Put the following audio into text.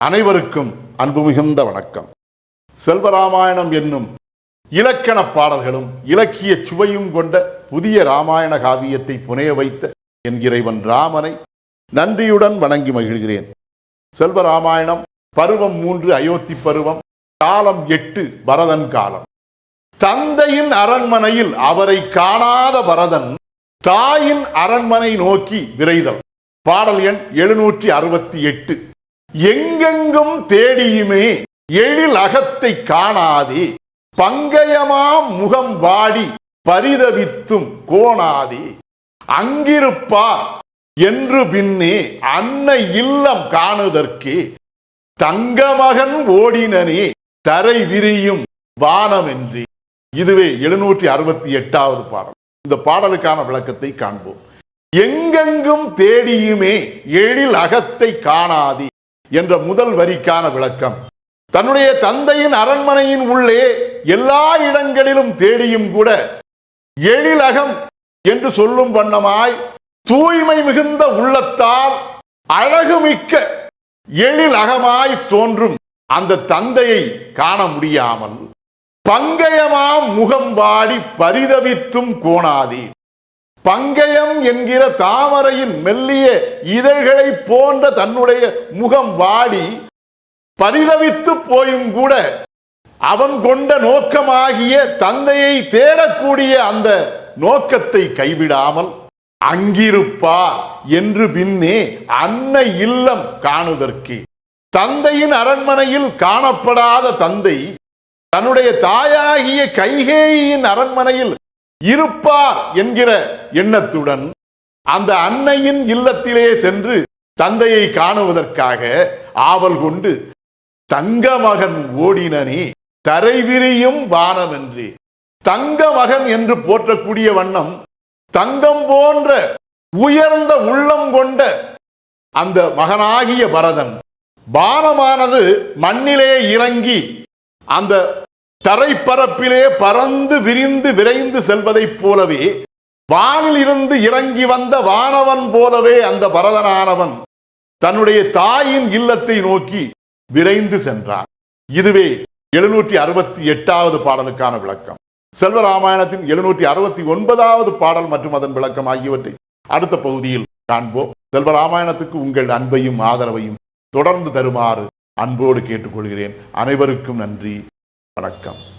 அனைவருக்கும் அன்பு மிகுந்த வணக்கம். செல்வராமாயணம் என்னும் இலக்கண பாடல்களும் இலக்கிய சுவையும் கொண்ட புதிய ராமாயண காவியத்தை புனைய வைத்த என் இறைவன் ராமனை நன்றியுடன் வணங்கி மகிழ்கிறேன். செல்வராமாயணம் பருவம் மூன்று அயோத்தி பருவம் காலம் எட்டு பரதன் காலம். தந்தையின் அரண்மனையில் அவரை காணாத பரதன் தாயின் அரண்மனை நோக்கி விரைதல். பாடல் எண் எழுநூற்றி அறுபத்தி எட்டு. எங்கெங்கும் தேடியுமே எழில் அகத்தை காணாதே. பங்கயமாம் முகம் வாடி பரிதவித்தும் கோணாதே. அங்கிருப்பார் என்று பின்னே அன்னை இல்லம் காணுதற்கு. தங்கமகன் ஓடினனே தரை விரியும் வானமென்றி. இதுவே எழுநூற்றி அறுபத்தி எட்டாவது பாடல். இந்த பாடலுக்கான விளக்கத்தை காண்போம். எங்கெங்கும் தேடியுமே எழில் அகத்தை காணாதே. என்ற முதல் வரிக்கான விளக்கம். தன்னுடைய தந்தையின் அரண்மனையின் உள்ளே எல்லா இடங்களிலும் தேடியும் கூட எழிலகம் என்று சொல்லும் வண்ணமாய் தூய்மை மிகுந்த உள்ளத்தால் அழகுமிக்க எழிலகமாய் தோன்றும் அந்த தந்தையை காண முடியாமல் பங்கயமாம் முகம்பாடி பரிதவித்தும் கோணாதே பங்கயம் என்கிற தாமரையின் மெல்லிய இதழ்களை போன்ற தன்னுடைய முகம் வாடி பரிதவித்து போயும் கூட அவன் கொண்ட நோக்கமாகிய தந்தையை தேடக்கூடிய அந்த நோக்கத்தை கைவிடாமல் அங்கிருப்பா என்று பின்னே அன்னை இல்லம் காணுதற்கு. தந்தையின் அரண்மனையில் காணப்படாத தந்தை தன்னுடைய தாயாகிய கைகேயின் அரண்மனையில் இருப்பார் என்கிற எண்ணத்துடன் அந்த அன்னையின் இல்லத்திலே சென்று தந்தையை காணுவதற்காக ஆவல் கொண்டு தங்க மகன் ஓடினனே தரைவிரியும் வானமென்றே. தங்க மகன் என்று போற்றக்கூடிய வண்ணம் தங்கம் போன்ற உயர்ந்த உள்ளம் கொண்ட அந்த மகனாகிய பரதன் பானமானது மண்ணிலே இறங்கி அந்த தரைப்பரப்பிலே பறந்து விரிந்து விரைந்து செல்வதைப் போலவே வானில் இருந்து இறங்கி வந்த வானவன் போலவே அந்த பரதனானவன் தன்னுடைய தாயின் இல்லத்தை நோக்கி விரைந்து சென்றான். இதுவே எழுநூற்றி அறுபத்தி எட்டாவது பாடலுக்கான விளக்கம். செல்வராமாயணத்தின் எழுநூற்றி அறுபத்தி ஒன்பதாவது பாடல் மற்றும் அதன் விளக்கம் ஆகியவற்றை அடுத்த பகுதியில் காண்போம். செல்வராமாயணத்துக்கு உங்கள் அன்பையும் ஆதரவையும் தொடர்ந்து தருமாறு அன்போடு கேட்டுக்கொள்கிறேன். அனைவருக்கும் நன்றி. வணக்கம்.